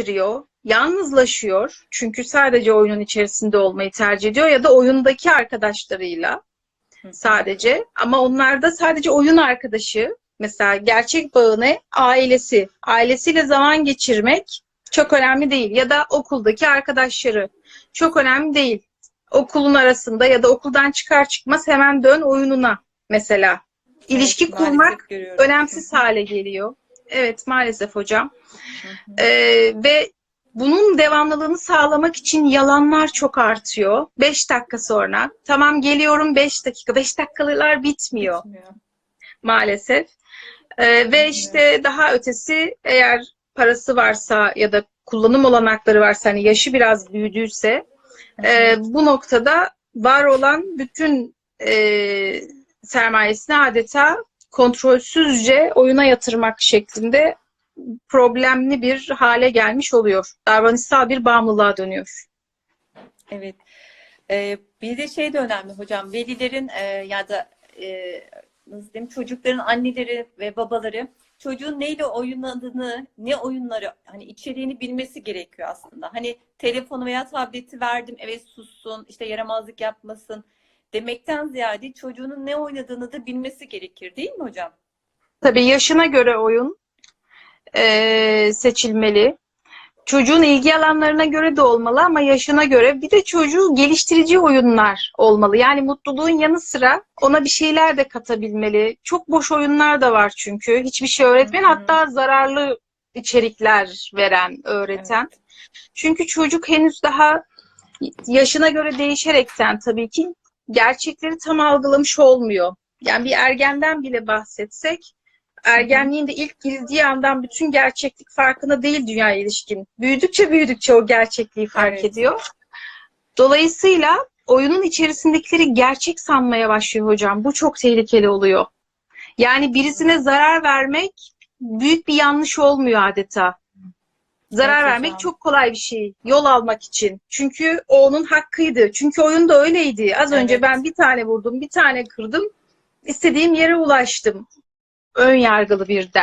geçiriyor, yalnızlaşıyor. Çünkü sadece oyunun içerisinde olmayı tercih ediyor ya da oyundaki arkadaşlarıyla sadece. Ama onlar da sadece oyun arkadaşı. Mesela gerçek bağı ne? Ailesi. Ailesiyle zaman geçirmek çok önemli değil. Ya da okuldaki arkadaşları. Çok önemli değil. Okulun arasında ya da okuldan çıkar çıkmaz hemen dön oyununa mesela. İlişki Evet, kurmak önemsiz hale geliyor. Evet maalesef hocam. Ee, ve bunun devamlılığını sağlamak için yalanlar çok artıyor. 5 dakika sonra tamam geliyorum 5 dakika. 5 dakikalar bitmiyor Bitmiyor. maalesef. Ee, ve işte daha ötesi eğer parası varsa ya da kullanım olanakları varsa hani yaşı biraz büyüdüyse e, bu noktada var olan bütün e, sermayesini adeta kontrolsüzce oyuna yatırmak şeklinde problemli bir hale gelmiş oluyor. Davranışsal bir bağımlılığa dönüyor. Evet. Ee, bir de şey de önemli hocam. Velilerin e, ya da e, nasıl diyeyim çocukların anneleri ve babaları çocuğun neyle oynadığını, ne oyunları hani içeriğini bilmesi gerekiyor aslında. Hani telefonu veya tableti verdim, evet sussun, işte yaramazlık yapmasın demekten ziyade çocuğunun ne oynadığını da bilmesi gerekir değil mi hocam? Tabii yaşına göre oyun e, seçilmeli. Çocuğun ilgi alanlarına göre de olmalı ama yaşına göre bir de çocuğu geliştirici oyunlar olmalı. Yani mutluluğun yanı sıra ona bir şeyler de katabilmeli. Çok boş oyunlar da var çünkü. Hiçbir şey öğretmeyen Hı hı. hatta zararlı içerikler veren, öğreten. Evet. Çünkü çocuk henüz daha yaşına göre değişerekten tabii ki gerçekleri tam algılamış olmuyor. Yani bir ergenden bile bahsetsek ergenliğin de ilk girdiği andan bütün gerçeklik farkında değil dünya ilişkin. Büyüdükçe büyüdükçe o gerçekliği fark Evet. ediyor. Dolayısıyla oyunun içerisindekileri gerçek sanmaya başlıyor hocam. Bu çok tehlikeli oluyor. Yani birisine zarar vermek büyük bir yanlış olmuyor adeta. Zarar Evet vermek çok kolay bir şey. Yol almak için. Çünkü o onun hakkıydı. Çünkü oyun da öyleydi. Az önce Evet. ben bir tane vurdum, bir tane kırdım. İstediğim yere ulaştım. Ön yargılı bir